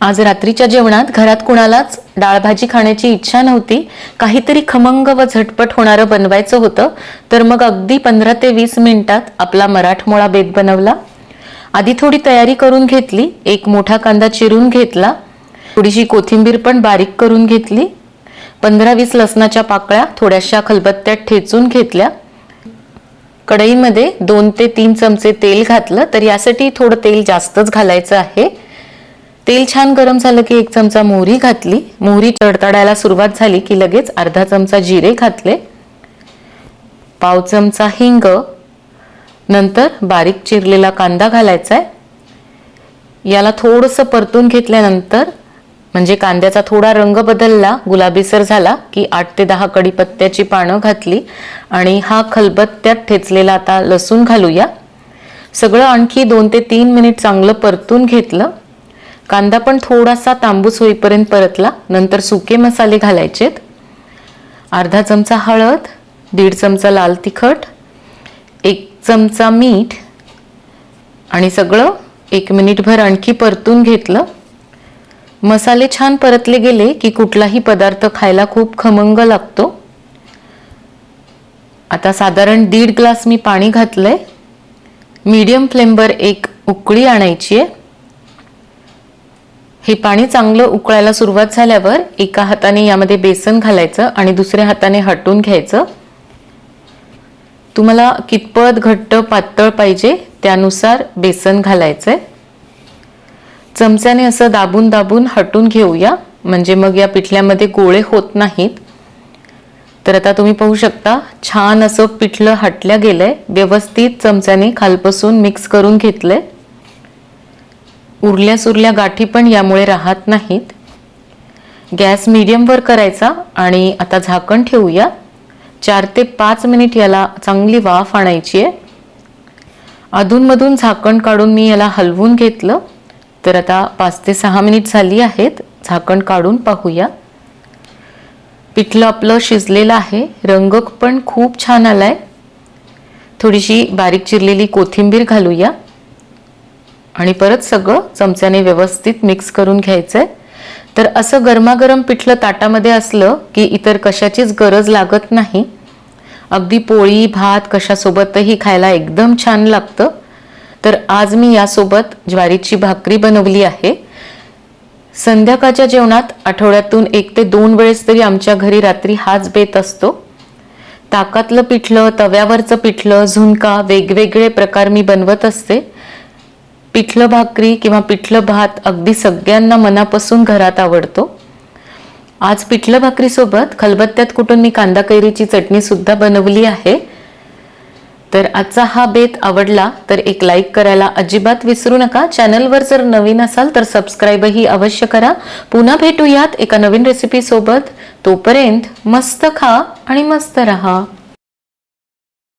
आज रात्रीच्या जेवणात घरात कुणालाच डाळ भाजी खाण्याची इच्छा नव्हती. काहीतरी खमंग व झटपट होणारं बनवायचं होतं. तर मग अगदी पंधरा ते वीस मिनिटात आपला मराठमोळा बेत बनवला. आधी थोडी तयारी करून घेतली. एक मोठा कांदा चिरून घेतला. थोडीशी कोथिंबीर पण बारीक करून घेतली. पंधरा वीस लसणाच्या पाकळ्या थोड्याशा खलबत्त्यात ठेचून घेतल्या. कढईमध्ये दोन ते तीन चमचे तेल घातलं. तर यासाठी थोडं तेल जास्तच घालायचं आहे. तेल छान गरम झालं की एक चमचा मोहरी घातली. मोहरी तडतडायला सुरुवात झाली की लगेच अर्धा चमचा जिरे घातले. पाव चमचा हिंग. नंतर बारीक चिरलेला कांदा घालायचा आहे याला थोडंसं परतून घेतल्यानंतर म्हणजे कांद्याचा थोडा रंग बदलला गुलाबीसर झाला की आठ ते दहा कडीपत्त्याची पानं घातली आणि हा खलबत्त्यात ठेचलेला आता लसूण घालूया. सगळं आणखी दोन ते तीन मिनिट चांगलं परतून घेतलं. कांदा पण थोडासा तांबूस होईपर्यंत परतला. नंतर सुके मसाले घालायचेत. अर्धा चमचा हळद दीड चमचा लाल तिखट एक चमचा मीठ आणि सगळं एक मिनिटभर आणखी परतून घेतलं. मसाले छान परतले गेले की कुठलाही पदार्थ खायला खूप खमंग लागतो. आता साधारण दीड ग्लास मी पाणी घातलंय. मीडियम फ्लेमवर एक उकळी आणायची आहे. हे पाणी चांगलं उकळायला सुरुवात झाल्यावर एका हाताने यामध्ये बेसन घालायचं आणि दुसऱ्या हाताने हटून घ्यायचं. तुम्हाला कितपत घट्ट पातळ पाहिजे त्यानुसार बेसन घालायचंय. चमच्याने असं दाबून दाबून हटून घेऊया म्हणजे मग या पिठल्यामध्ये गोळे होत नाहीत. तर आता तुम्ही पाहू शकता छान असं पिठलं हटल्या गेलंय व्यवस्थित चमच्याने खालपासून मिक्स करून घेतलंय. उरल्या सुरल्या गाठी पण यामुळे राहत नाहीत. गॅस मिडियमवर करायचा आणि आता झाकण ठेवूया. चार ते पाच मिनिट याला चांगली वाफ आणायची आहे. अधूनमधून झाकण काढून मी याला हलवून घेतलं. तर आता पाच ते सहा मिनिट झाली आहेत. झाकण काढून पाहूया. पिठलं आपलं शिजलेलं आहे. रंग पण खूप छान आलाय. थोडीशी बारीक चिरलेली कोथिंबीर घालूया. आणि परत सगळं चमच्याने व्यवस्थित मिक्स करून घ्यायचं आहे तर असं गरमागरम पिठलं ताटामध्ये असलं की इतर कशाचीच गरज लागत नाही. अगदी पोळी भात कशासोबतही खायला एकदम छान लागतं. तर आज मी यासोबत ज्वारीची भाकरी बनवली आहे. संध्याकाळच्या जेवणात आठवड्यातून एक ते दोन वेळेस तरी आमच्या घरी रात्री हाच बेत असतो. ताकातलं पिठलं तव्यावरचं पिठलं झुणका वेगवेगळे प्रकार मी बनवत असते. पिठलं भाकरी किंवा पिठलं भात अगदी सगळ्यांना मनापासून घरात आवडतो. आज पिठलं भाकरीसोबत खलबत्त्यात कुठून मी कांदा कैरीची चटणीसुद्धा बनवली आहे. तर आजचा हा बेत आवडला तर एक लाईक करायला अजिबात विसरू नका. चॅनलवर जर नवीन असाल तर सबस्क्राईबही अवश्य करा. पुन्हा भेटूयात एका नवीन रेसिपीसोबत तोपर्यंत मस्त खा आणि मस्त रहा.